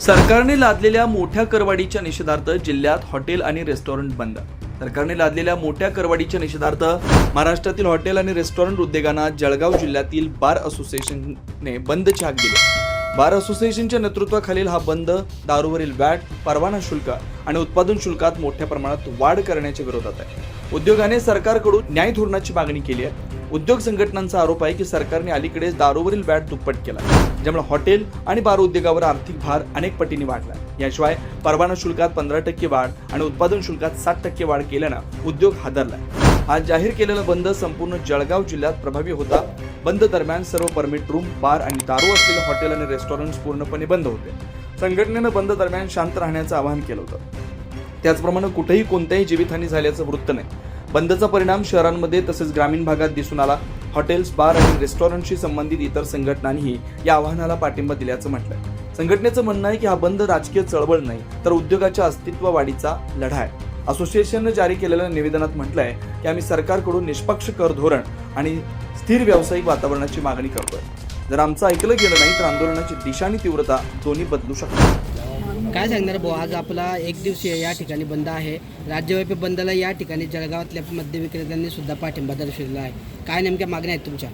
सरकारने लादलेल्या मोठ्या करवाडीच्या निषेधार्थ जिल्ह्यात हॉटेल आणि रेस्टॉरंट बंद. सरकारने लादलेल्या मोठ्या करवाडीच्या निषेधार्थ महाराष्ट्रातील हॉटेल आणि रेस्टॉरंट उद्योगांना जळगाव जिल्ह्यातील बार असोसिएशनने बंद हाक दिली. बार असोसिएशनच्या नेतृत्वाखालील हा बंद दारूवरील वॅट परवाना शुल्क आणि उत्पादन शुल्कात मोठ्या प्रमाणात वाढ करण्याच्या विरोधात आहे. उद्योगाने सरकारकडून न्याय धोरणाची मागणी केली आहे. उद्योग संघटनांचा आरोप आहे की सरकारने अलीकडेच दारूवरील वॅट दुप्पट केला. ज्यामुळे हॉटेल आणि बार उद्योगावर आर्थिक भार अनेक पटीने वाढला. याशिवाय परवाना शुल्कात पंधरा टक्के वाढ आणि उत्पादन शुल्कात सात टक्के वाढ केल्यानं उद्योग हादरला. आज जाहीर केलेला बंद संपूर्ण जळगाव जिल्ह्यात प्रभावी होता. बंद दरम्यान सर्व परमिट रूम बार आणि दारू असलेले हॉटेल आणि रेस्टॉरंट्स पूर्णपणे बंद होते. संघटनेनं बंद दरम्यान शांत राहण्याचं आवाहन केलं होतं. त्याचप्रमाणे कुठेही कोणत्याही जीवितहानी झाल्याचं वृत्त नाही. बंदचा परिणाम शहरांमध्ये तसेच ग्रामीण भागात दिसून आला. हॉटेल्स बार आणि रेस्टॉरंटशी संबंधित इतर संघटनांनीही या आव्हानाला पाठिंबा दिल्याचं म्हटलंय. संघटनेचं म्हणणं आहे की हा बंद राजकीय चळवळ नाही तर उद्योगाच्या अस्तित्व वाढीचा लढा आहे. असोसिएशननं जारी केलेल्या निवेदनात म्हटलंय की आम्ही सरकारकडून निष्पक्ष कर धोरण आणि स्थिर व्यावसायिक वातावरणाची मागणी करतोय. जर आमचं ऐकलं गेलं नाही तर आंदोलनाची दिशा आणि तीव्रता दोन्ही बदलू शकतात काय सांगणार भाऊ? आज आपला एक दिवसीय या ठिकाणी बंद आहे. राज्यव्यापी बंदला या ठिकाणी जळगावातल्या मद्य विक्रेत्यांनी सुद्धा पाठिंबा दर्शवलेला आहे. काय नेमक्या मागण्या आहेत तुमच्या?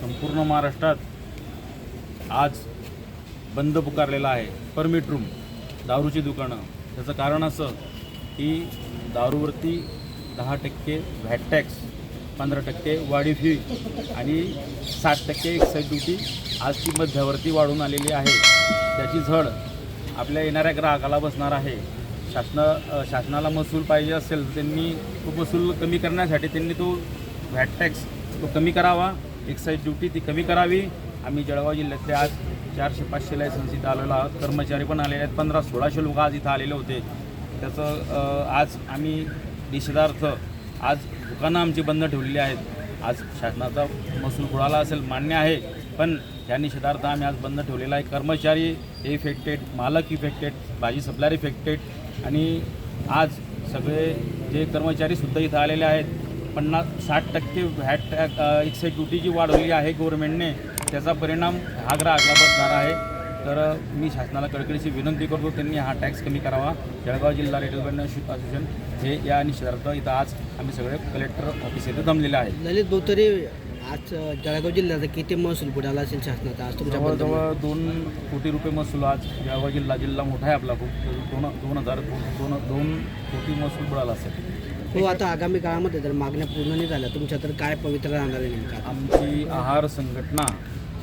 संपूर्ण महाराष्ट्रात आज बंद पुकारलेला आहे. परमिट रूम दारूची दुकानं. त्याचं कारण असं की दारूवरती दहा टक्के व्हॅट टॅक्स पंधरा टक्के वाढीव फी आणि साठ टक्के एक्साईज ड्युटी आज ती मध्यावरती वाढून आलेली आहे. त्याची झड आपल्या येणाऱ्या ग्राहकाला बसणार आहे. शासन शासनाला महसूल पाहिजे असेल तर त्यांनी तो महसूल कमी करण्यासाठी त्यांनी तो व्हॅट टॅक्स तो कमी करावा. एक्साईज ड्युटी ती कमी करावी. आम्ही जळगाव जिल्ह्यातले आज चारशे पाचशे लायसन्स इथं आलेलो आहोत. कर्मचारी पण आलेले आहेत. पंधरा सोळाशे लोक आज इथं आलेले होते. त्याचं आज आम्ही निषेधार्थ आज दुकानं आमची बंद ठेवलेली आहेत. आज शासनाचा महसूल बुडाला असेल मान्य आहे. पण या निषेधार्थ आम्ही आज बंद ठेवलेला आहे. कर्मचारी इफेक्टेड मालक इफेक्टेड भाजी सप्लायर इफेक्टेड आणि आज सगळे जे कर्मचारीसुद्धा इथं आलेले आहेत पन्नास साठ टक्के व्हॅट टॅक एक्साईज ड्युटी जी वाढवली आहे गव्हर्नमेंटने त्याचा परिणाम हा ग्राहकला बसणार आहे. तर uh, मी शासनाला कडकडीची विनंती करतो त्यांनी हा टॅक्स कमी करावा. जळगाव जिल्हा रिटेल बँड असोसिएशन हे या निषेधार्थ इथं आज आम्ही सगळे कलेक्टर ऑफिस इथं जमलेले आहे. ललित भाऊ तरी आज जळगाव जिल्ह्याचा किती महसूल बुडाला असेल शासनाचा? आज तुमच्या? जवळजवळ दोन कोटी रुपये महसूल आज जळगाव जिल्हा जिल्हा मोठा आहे आपला खूप. दोन दोन हजार दोन दोन कोटी महसूल बुडाला असेल. हो आता आगामी काळामध्ये जर मागण्या पूर्ण नाही झाल्या तुमच्या तर काय पवित्र राहणार आहे नेमका आमची आहार संघटना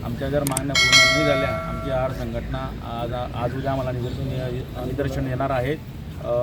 आमच्या जर मागण्या पूर्ण नाही झाल्या आमची आहार संघटना आज आज उद्या आम्हाला निदर्शन निदर्शन येणार आहेत अ,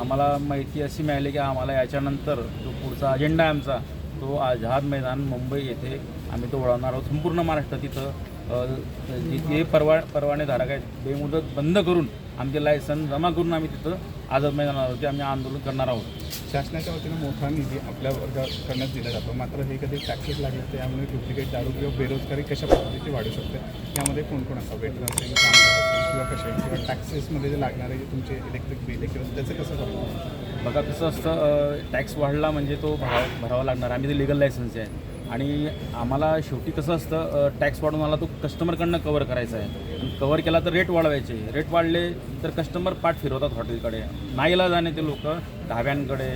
आम्हाला माहिती अशी मिळाली की आम्हाला याच्यानंतर जो पुढचा अजेंडा आहे आमचा तो आझाद मैदान मुंबई येथे आम्ही तो वळवणार आहोत. संपूर्ण महाराष्ट्रात तिथं जे परवा परवानेधारक आहेत बेमुदत बंद करून आमचे लायसन जमा करून आम्ही तिथं आझाद मैदानावरती आम्ही आंदोलन करणार आहोत. शासनाच्या वतीनं मोठा निधी आपल्या वर्गात करण्यात दिला जातो. मात्र हे कधी टॅक्सेस लागले तर यामुळे डुप्लिकेट दारू किंवा बेरोजगारी कशा पद्धतीने वाढू शकते? यामध्ये कोण कोण असतं वेटर असेल किंवा कसे किंवा टॅक्सेसमध्ये जे लागणारे जे तुमचे इलेक्ट्रिक बिल आहे किंवा त्याचं कसं करतो बघा कसं असतं टॅक्स वाढला म्हणजे तो भरावा भरावा लागणार. आम्ही ते लिगल लायसन्स आहे. आणि आम्हाला शेवटी कसं असतं टॅक्स वाढून आला तो कस्टमरकडनं कवर करायचा आहे. कव्हर कवर केला तर रेट वाढवायचे. रेट वाढले तर कस्टमर पाठ फिरवतात हॉटेलकडे. नाईला जाणे ते लोक ढाब्यांकडे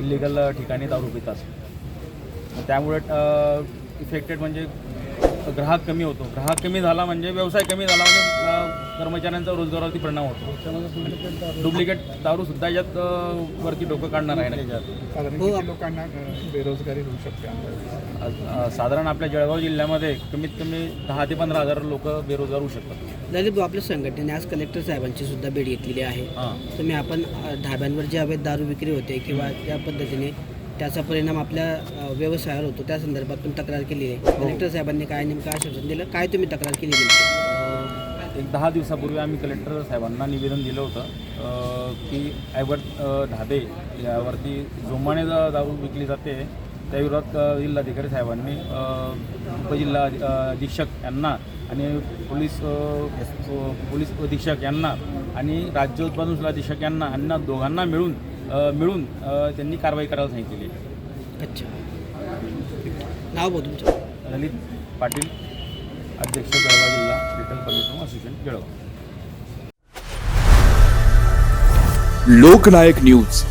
इलिगल ठिकाणी दारू पितात. त्यामुळे इफेक्टेड म्हणजे ग्राहक कमी होतो. ग्राहक कमी झाला म्हणजे व्यवसाय कमी झाला म्हणजे कर्मचाऱ्यांचा रोजगारावरती परिणाम होतो. डुप्लिकेट दारूसुद्धा याच्यात अ, वरती डोकं काढणार आहे ना? हो, लोकांना बेरोजगारी होऊ शकते? साधारण आपल्या जळगाव जिल्ह्यामध्ये कमीत कमी दहा ते पंधरा हजार लोक बेरोजगार होऊ शकतात. ललित भाऊ आपल्या संघटनेने आज कलेक्टर साहेबांची सुद्धा भेट घेतलेली आहे. हां. तुम्ही आपण ढाब्यांवर जे अवैध दारू विक्री होते किंवा त्या पद्धतीने त्याचा परिणाम आपल्या व्यवसायावर होतो त्या संदर्भात तुम्ही तक्रार केली आहे. कलेक्टर साहेबांनी काय नेमकं आश्वासन दिलं? काय तुम्ही तक्रार केली एक दहा दिवसापूर्वी आम्ही कलेक्टर साहेबांना निवेदन दिलं होतं की अ, ढाबे यावरती जोमाने दा- दारू विकली जाते. त्याविरोधात जिल्हाधिकारी साहेबांनी उपजिल्हा अधीक्षक यांना आणि पोलीस पोलीस अधीक्षक यांना आणि राज्य उत्पादन अधीक्षक यांना यांना दोघांना मिळून मिळून त्यांनी कारवाई करायला सांगितलेली अच्छा. नाव तुमचं. ललित पाटील अध्यक्ष असोसिएशन लोकनायक न्यूज.